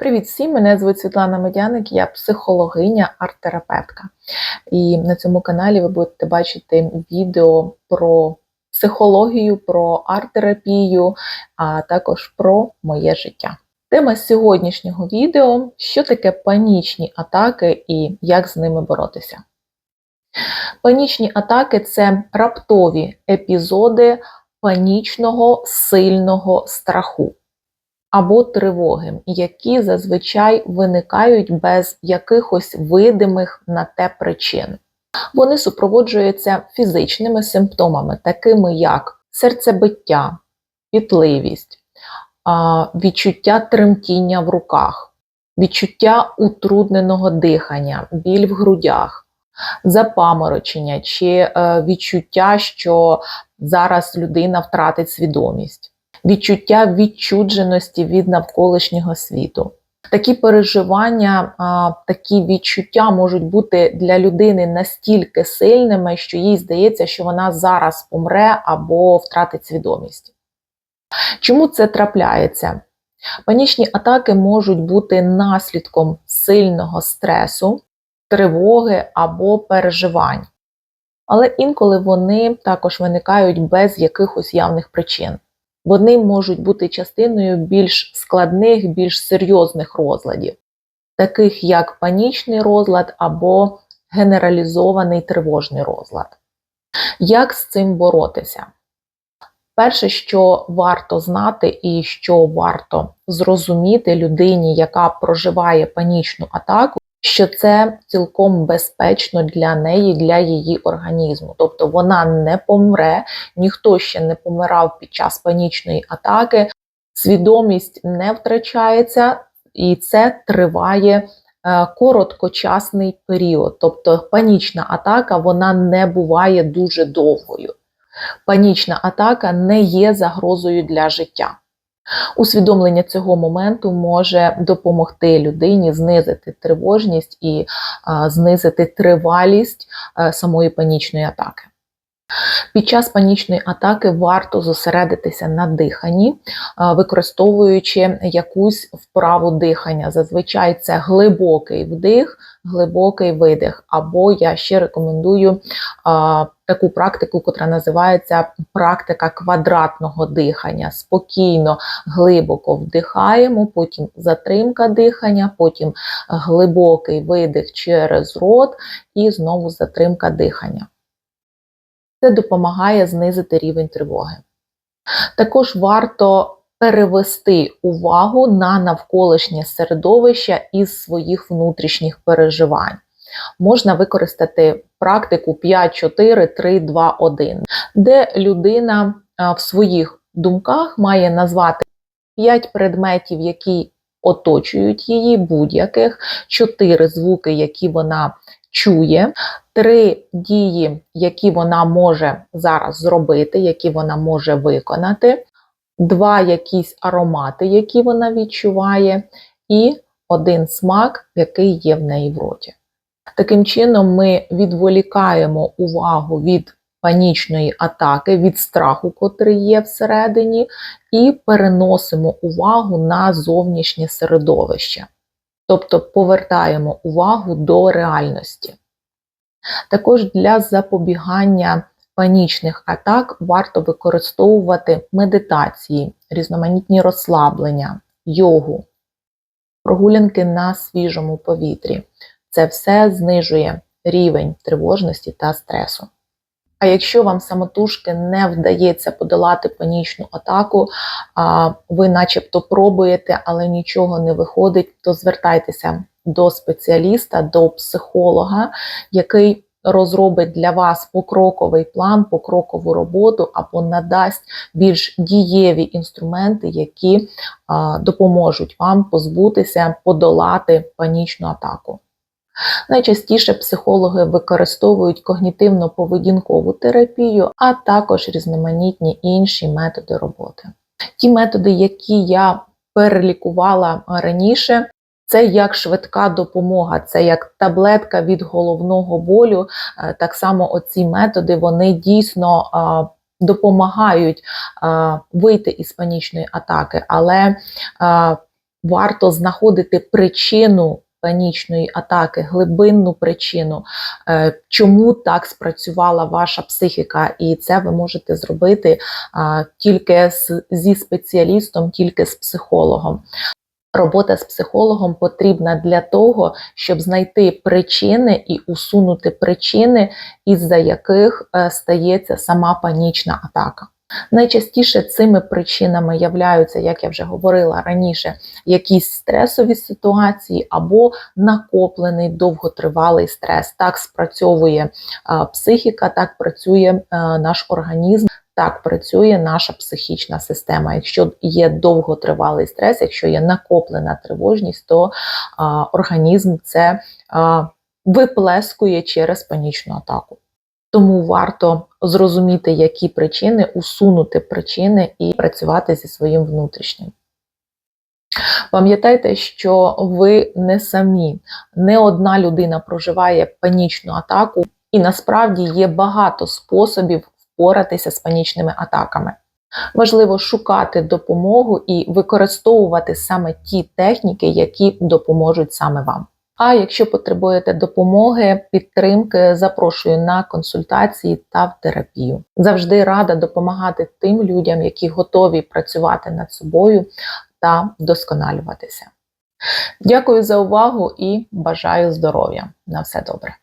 Привіт всім! Мене звуть Світлана Медяник, я психологиня, арт-терапевтка. І на цьому каналі ви будете бачити відео про психологію, про арт-терапію, а також про моє життя. Тема сьогоднішнього відео: що таке панічні атаки і як з ними боротися. Панічні атаки це раптові епізоди панічного сильного страху або тривоги, які зазвичай виникають без якихось видимих на те причин. Вони супроводжуються фізичними симптомами, такими як серцебиття, пітливість, відчуття тремтіння в руках, відчуття утрудненого дихання, біль в грудях, запаморочення чи е, відчуття, що зараз людина втратить свідомість відчуття відчудженості від навколишнього світу. Такі переживання, такі відчуття можуть бути для людини настільки сильними, що їй здається, що вона зараз помре або втратить свідомість. Чому це трапляється? Панічні атаки можуть бути наслідком сильного стресу, тривоги або переживань. Але інколи вони також виникають без якихось явних причин вони можуть бути частиною більш складних, більш серйозних розладів, таких як панічний розлад або генералізований тривожний розлад. Як з цим боротися? Перше, що варто знати, і що варто зрозуміти людині, яка проживає панічну атаку, що це цілком безпечно для неї, для її організму. Тобто вона не помре, ніхто ще не помирав під час панічної атаки, свідомість не втрачається, і це триває. Е, короткочасний період, тобто панічна атака вона не буває дуже довгою. Панічна атака не є загрозою для життя. Усвідомлення цього моменту може допомогти людині знизити тривожність і знизити тривалість а, самої панічної атаки. Під час панічної атаки варто зосередитися на диханні, використовуючи якусь вправу дихання. Зазвичай це глибокий вдих, глибокий видих. Або я ще рекомендую таку практику, яка називається практика квадратного дихання. Спокійно, глибоко вдихаємо, потім затримка дихання, потім глибокий видих через рот і знову затримка дихання. Це допомагає знизити рівень тривоги. Також варто перевести увагу на навколишнє середовище із своїх внутрішніх переживань. Можна використати практику 5, 4, 3, 2, 1, де людина в своїх думках має назвати 5 предметів, які оточують її, будь-яких, 4 звуки, які вона чує, три дії, які вона може зараз зробити, які вона може виконати, два якісь аромати, які вона відчуває, і один смак, який є в неї в роті. Таким чином, ми відволікаємо увагу від панічної атаки, від страху, котрий є всередині, і переносимо увагу на зовнішнє середовище. Тобто повертаємо увагу до реальності. Також для запобігання панічних атак варто використовувати медитації, різноманітні розслаблення, йогу, прогулянки на свіжому повітрі. Це все знижує рівень тривожності та стресу. А якщо вам самотужки не вдається подолати панічну атаку, ви начебто пробуєте, але нічого не виходить, то звертайтеся до спеціаліста, до психолога, який розробить для вас покроковий план, покрокову роботу або надасть більш дієві інструменти, які допоможуть вам позбутися, подолати панічну атаку. Найчастіше психологи використовують когнітивно-поведінкову терапію, а також різноманітні інші методи роботи. Ті методи, які я перелікувала раніше, це як швидка допомога, це як таблетка від головного болю. Е, так само оці методи вони дійсно допомагають вийти із панічної атаки, але варто знаходити причину панічної атаки, глибинну причину, е, чому так спрацювала ваша психіка, і це ви можете зробити тільки зі спеціалістом, тільки з психологом. Робота з психологом потрібна для того, щоб знайти причини і усунути причини, із-за яких е, стається сама панічна атака. Найчастіше цими причинами являються, як я вже говорила раніше, якісь стресові ситуації або накоплений довготривалий стрес. Так спрацьовує психіка, так працює наш організм. Так працює наша психічна система. Якщо є довготривалий стрес, якщо є накоплена тривожність, то організм це виплескує через панічну атаку. Тому варто зрозуміти, які причини, усунути причини і працювати зі своїм внутрішнім. Пам'ятайте, що ви не самі, не одна людина проживає панічну атаку, і насправді є багато способів впоратися з панічними атаками. Важливо шукати допомогу і використовувати саме ті техніки, які допоможуть саме вам. А якщо потребуєте допомоги, підтримки, запрошую на консультації та в терапію. Завжди рада допомагати тим людям, які готові працювати над собою та вдосконалюватися. Дякую за увагу і бажаю здоров'я. На все добре.